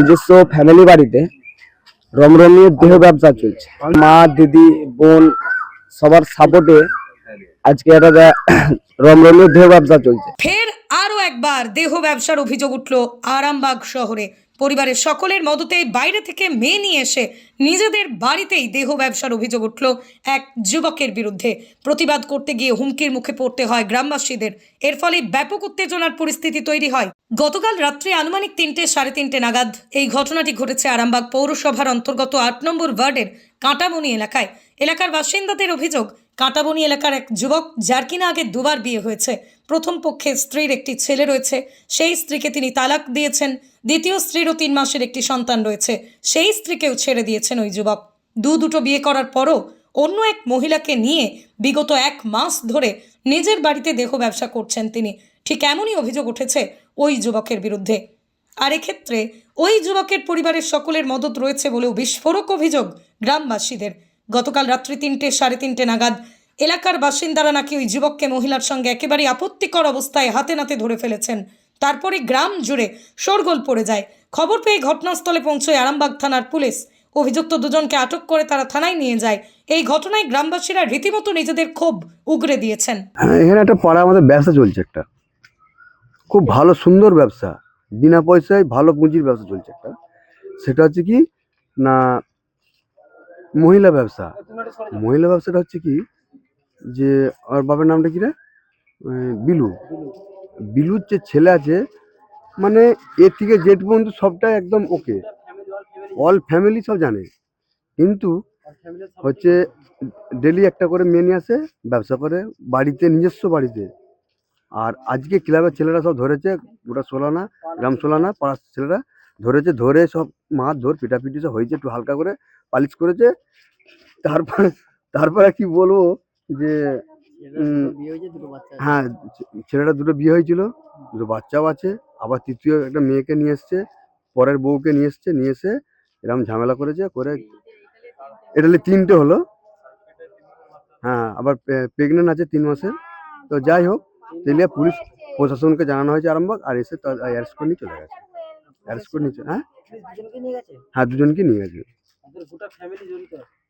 নিজস্ব ফ্যামিলি বাড়িতে রমরমিয়ে দেহ ব্যবসা চলছে। মা, দিদি, বোন সবার সাপোর্টে আজকে একটা দে- রমরমিয়ে দেহ ব্যবসা চলছে। ফের আরও একবার দেহ ব্যবসার অভিযোগ উঠল আরামবাগ শহরে। পরিবারের সকলের মদতে বাইরে থেকে মেয়ে নিয়ে এসে নিজেদের বাড়িতেই দেহ ব্যবসার অভিযোগ উঠল এক যুবকের বিরুদ্ধে। প্রতিবাদ করতে গিয়ে হুমকির মুখে পড়তে হয় গ্রামবাসীদের। এর ফলে ব্যাপক উত্তেজনার পরিস্থিতি তৈরি হয়। গতকাল রাত্রে আনুমানিক তিনটে, সাড়ে তিনটে নাগাদ এই ঘটনাটি ঘটেছে আরামবাগ পৌরসভার অন্তর্গত আট নম্বর ওয়ার্ডের কাঁটাবনি এলাকায়। এলাকার বাসিন্দাদের অভিযোগ, কাঁটাবনি এলাকার এক যুবক যার কিনা আগে দুবার বিয়ে হয়েছে। প্রথম পক্ষে স্ত্রীর একটি ছেলে রয়েছে। সেই স্ত্রীকে তিনি তালাক দিয়েছেন। দ্বিতীয় স্ত্রীরও তিন মাসের একটি সন্তান রয়েছে। সেই স্ত্রীকেও ছেড়ে দিয়েছেন ওই যুবক। দু দুটো বিয়ে করার পরও অন্য এক মহিলাকে নিয়ে বিগত এক মাস ধরে নিজের বাড়িতে দেহ ব্যবসা করছেন তিনি। ঠিক এমনই অভিযোগ উঠেছে ওই যুবকের বিরুদ্ধে। আর এক্ষেত্রে ওই যুবকের পরিবারের সকলের মদত রয়েছে বলেও বিস্ফোরক অভিযোগ গ্রামবাসীদের। গতকাল রাত্রি তিনটে, সাড়ে তিনটে নাগাদ এলাকার বাসিন্দারা নাকি ওই যুবককে মহিলার সঙ্গে একেবারে আপত্তিকর অবস্থায় হাতে নাতে ধরে ফেলেছেন। তারপরে গ্রাম জুড়ে শোরগোল পড়ে যায়। খবর পেয়ে ঘটনাস্থলে পৌঁছয় আরামবাগ থানার পুলিশ। অভিযুক্ত দুজনকে আটক করে তারা থানায় নিয়ে যায়। এই ঘটনায় গ্রামবাসীরা রীতিমতো নিজেদের ক্ষোভ উগরে দিয়েছেন। হ্যাঁ এখানে একটা পাড়া আমাদের ব্যবসা চলছে একটা। খুব ভালো, সুন্দর ব্যবসা। বিনা পয়সায় ভালো পুঁজির ব্যবসা চলছে একটা। সেটা হচ্ছে কি, না, মহিলা ব্যবসা। মহিলা ব্যবসাটা হচ্ছে কি, যে, আর বাবার নামটা কি রে? বিলু। বিলুর যে ছেলে আছে মানে এ থেকে জেট পর্যন্ত সবটাই একদম ওকে। অল ফ্যামিলি সব জানে। কিন্তু হচ্ছে, ডেলি একটা করে মেয়ে নিয়ে আসে, ব্যবসা করে, বাড়িতে, নিজস্ব বাড়িতে। আর আজকে ক্লাবের ছেলেরা সব ধরেছে, গোটা সোলানা, গ্রাম সোলানা, পাড়ার ছেলেরা ধরেছে, ধরে সব মার ধর পিটাপিটি সব হয়েছে, একটু হালকা করে পালিশ করেছে। তারপরে তারপরে কি বলব যে হ্যাঁ ছেলেটা দুটো বিয়ে হয়েছিল, দুটো বাচ্চাও আছে, আবার তৃতীয় একটা মেয়েকে নিয়ে এসছে, পরের বউকে নিয়ে এসছে, নিয়ে এসে এরকম ঝামেলা করেছে, করে এটা তিনটে হলো। হ্যাঁ আবার প্রেগনেন্ট আছে তিন মাসের। তো যাই হোক তেলিয়া পুলিশ প্রশাসনকে জানানো হয়েছে আরামবাগ আর এসে অ্যারেস্ট করে নিয়ে চলে গেছে। অ্যারেস্ট করে নিয়ে চলে- হ্যাঁ? হ্যাঁ দুজনকে নিয়ে গেছে।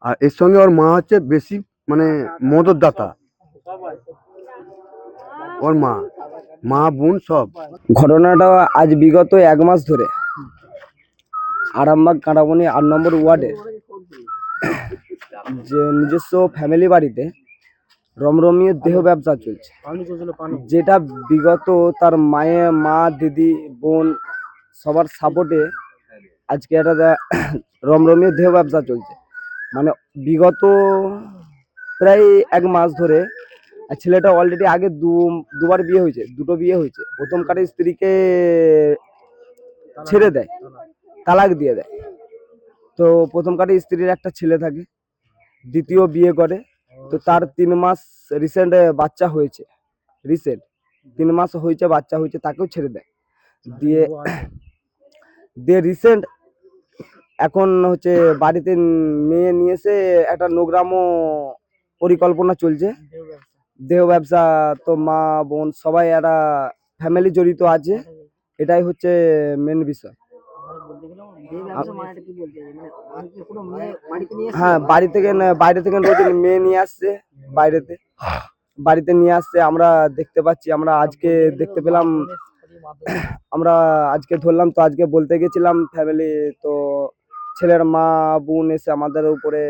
আর এর সঙ্গে ওর মা হচ্ছে বেশি মানে মদতদাতা। ওর মা মা বোন সব। ঘটনাটা আজ বিগত এক মাস ধরে আরামবাগ কাঁটাবনি আট নম্বর ওয়ার্ডে। যে নিজস্ব ফ্যামিলি বাড়িতে রমরমিয়ে দেহ ব্যবসা চলছে। যেটা বিগত তার মায়ের মা দিদি বোন সবার সাপোর্টে আজকে একটা রমরমীয় দেহ ব্যবসা চলছে। মানে বিগত প্রায় এক মাস ধরে ছেলেটা অলরেডি আগে দু দুবার বিয়ে হয়েছে দুটো বিয়ে হয়েছে। প্রথম কারে স্ত্রীকে ছেড়ে দেয় তালাক দিয়ে দেয়। তো প্রথম কারে স্ত্রীর একটা ছেলে থাকে দ্বিতীয় বিয়ে করে। তো তার তিন মাস রিসেন্ট বাচ্চা হয়েছে রিসেন্ট তিন মাস হয়েছে, বাচ্চা হয়েছে, তাকেও ছেড়ে দেয়। দিয়ে দিয়ে রিসেন্ট এখন হচ্ছে বাড়িতে মেয়ে নিয়ে এসে একটা নোগ্রামও পরিকল্পনা চলছে। দেহ ব্যবসা, তো মা, বোন সবাই একটা ফ্যামিলি জড়িত আছে। এটাই হচ্ছে মেন বিষয়। হ্যাঁ বাড়ি থেকে বাইরে থেকে রোজ মেয়ে নিয়ে আসছে বাইরেতে। বাড়িতে নিয়ে আসছে আমরা দেখতে পাচ্ছি আমরা আজকে দেখতে পেলাম আমরা আজকে ধরলাম তো আজকে বলতে গেছিলাম ফ্যামিলি তো ছেলের মা বোন এসে আমাদের উপরে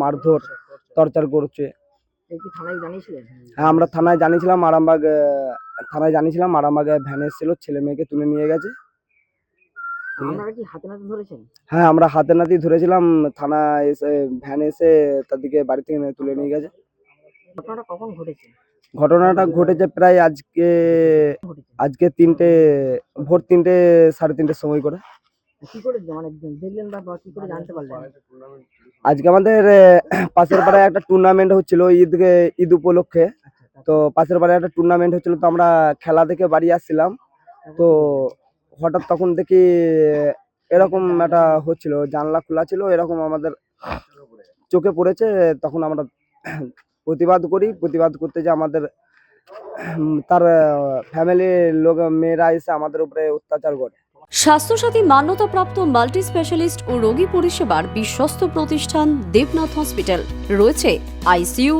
মারধর টর্চার করছে। হ্যাঁ আমরা থানায় জানিয়েছিলাম আরামবাগ থানায় জানিয়েছিলাম আরামবাগে ভ্যান এসেছিল ছেলে মেয়েকে তুলে নিয়ে গেছে। আপনারা কি হাতে নাতে ধরেছেন? হ্যাঁ আমরা হাতে নাতি ধরেছিলাম থানা এসে ভ্যান এসে তাদেরকে বাড়ি থেকে তুলে নিয়ে গেছে। ঘটনাটা কখন ঘটেছে? ঘটনাটা ঘটেছে প্রায় আজকে আজকে তিনটে ভোর তিনটে সাড়ে তিনটের সময় করে। কি করে মানে দেখলেন বা বা কি করে জানতে পারলেন? আজকে আমাদের পাশের পাড়ায় একটা টুর্নামেন্ট হচ্ছিল ঈদ ঈদ উপলক্ষে। তো পাশের পাড়ায় একটা টুর্নামেন্ট হচ্ছিল তো আমরা খেলা দেখে বাড়ি আসছিলাম। তো হঠাৎ তখন দেখি এরকম একটা হচ্ছিল, জানলা খোলা ছিল, এরকম আমাদের চোখে পড়েছে। তখন আমরা প্রতিবাদ করি, প্রতিবাদ করতে যে আমাদের তার ফ্যামিলির লোক, মেয়েরা এসে আমাদের উপরে অত্যাচার করে। স্বাস্থ্যসাথী মান্যতাপ্রাপ্ত মাল্টি স্পেশালিস্ট ও রোগী পরিষেবার বিশ্বস্ত প্রতিষ্ঠান দেবনাথ হসপিটাল। রয়েছে ICU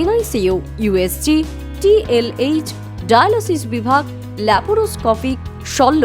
NICU USG TLH dialysis বিভাগ, ল্যাপারোস্কোপিক, শল্য।